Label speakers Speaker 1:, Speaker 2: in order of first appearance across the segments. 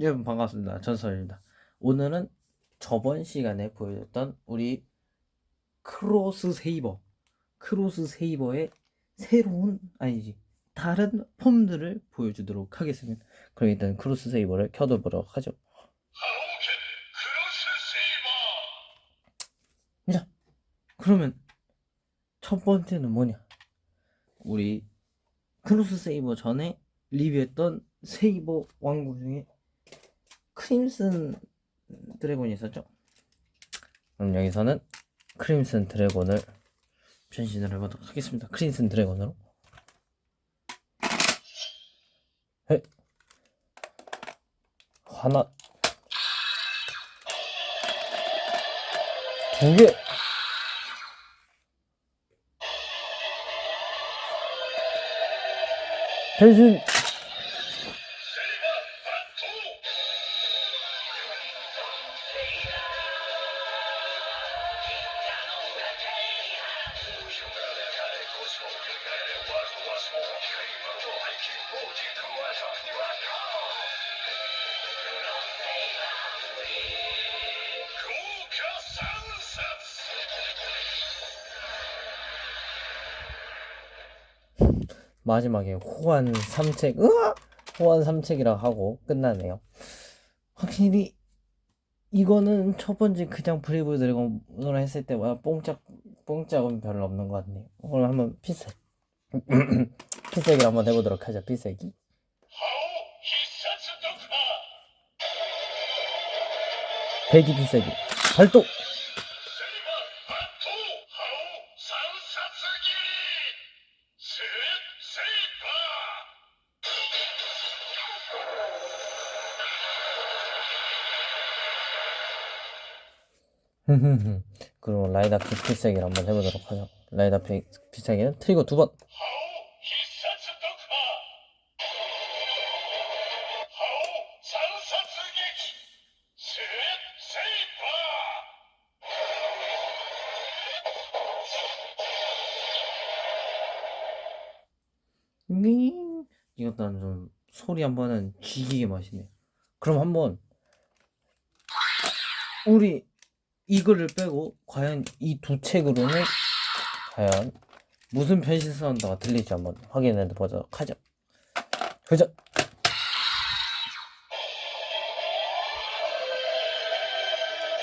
Speaker 1: 여러분 반갑습니다. 전설입니다. 오늘은 저번 시간에 보여줬던 우리 크로스 세이버, 크로스 세이버의 새로운 아니지 다른 폼들을 보여주도록 하겠습니다. 그럼 일단 크로스 세이버를 켜둬보도록 하죠. 자, 그러면 첫 번째는 뭐냐? 우리 크로스 세이버 전에 리뷰했던 세이버 왕국 중에 크림슨 드래곤이 있었죠? 그럼 여기서는 크림슨 드래곤을 변신을 해보도록 하겠습니다. 크림슨 드래곤으로. 해. 하나. 두 개. 변신. 마지막에 호환 삼책, 으아! 호환 삼책이라 하고 끝나네요. 확실히 이거는 첫 번째 그냥 브레이브 드래곤으로 했을 때보다 뽕짝 뽕짝은 별로 없는 것 같네요. 오늘 한번 피색 피색을 한번 해보도록 하죠. 피색이 대기 피색이 발동. 그럼 라이다 피- 필살기를 한번 해보도록 하죠. 라이다 피- 필살기는 트리거 두 번. 밍 이것도 좀 소리 한 번은 쥐기게 맛이네요. 그럼 한번 우리 이거를 빼고 과연 이 두 책으로는 과연 무슨 변신 사운드가 들릴지 한번 확인해 보도록 하죠. 그죠?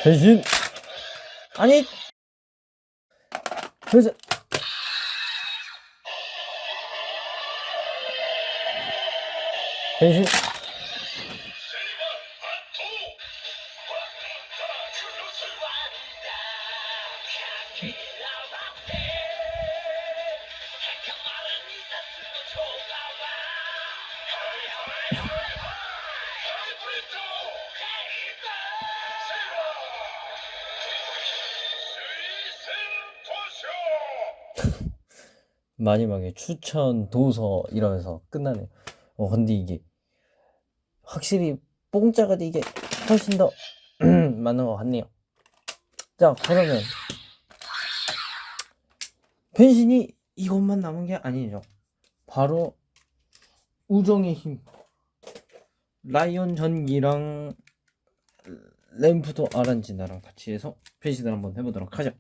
Speaker 1: 변신 아니 그죠? 변신 마지막에 추천 도서 이러면서 끝나네요. 어 근데 이게 확실히 뽕짜가 이게 훨씬 더 맞는 것 같네요. 자 그러면 변신이 이것만 남은 게 아니죠. 바로 우정의 힘 라이온 전기랑 램프도 아란지나랑 같이 해서 변신을 한번 해보도록 하죠.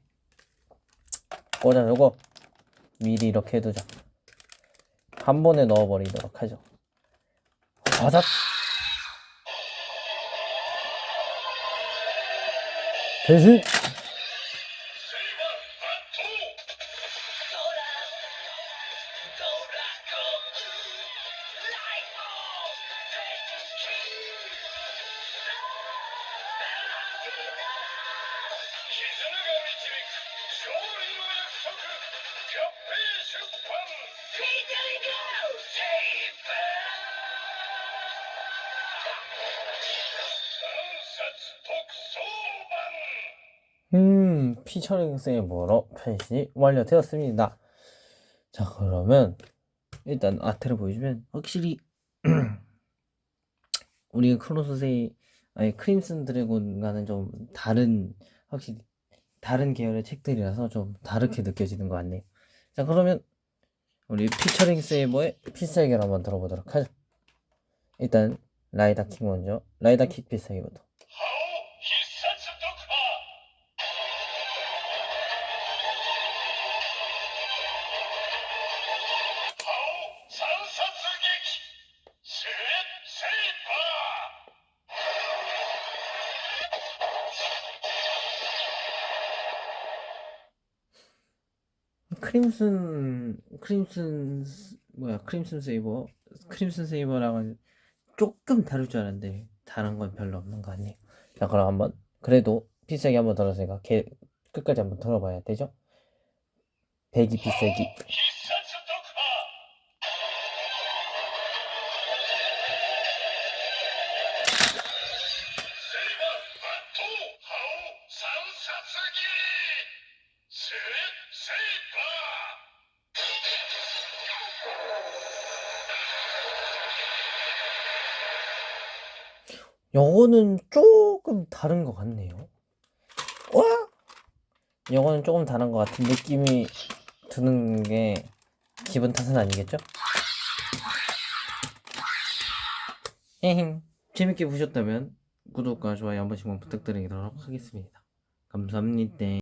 Speaker 1: 꽂아 저거 미리 이렇게 해두자. 한 번에 넣어버리도록 하죠. 바삭. 변신. 음, 피처링 세이버로 변신이 완료되었습니다. 자, 그러면 일단 아트를 보여주면 확실히 우리 크로스 세이 아니 크림슨 드래곤과는 좀 다른 확실히 다른 계열의 책들이라서 좀 다르게 느껴지는 것 같네요. 자, 그러면 우리 피처링 세이버의 필살기를 한번 들어보도록 하죠. 일단 라이다 킥 먼저. 라이다 킥 필살기부터. 크림슨 크림슨 스- 뭐야 크림슨 세이버 크림슨 세이버랑은 조금 다를 줄 알았는데 다른 건 별로 없는 거 같네요. 자 그럼 한번 그래도 필살기 한번 들었으니까 걔 끝까지 한번 들어봐야 되죠? 배기 필살기 요거는 조금 다른 것 같네요. 와! 요거는 조금 다른 것 같은 느낌이 드는 게 기분 탓은 아니겠죠? 에헴. 재밌게 보셨다면 구독과 좋아요 한 번씩만 부탁드리도록 하겠습니다. 감사합니다.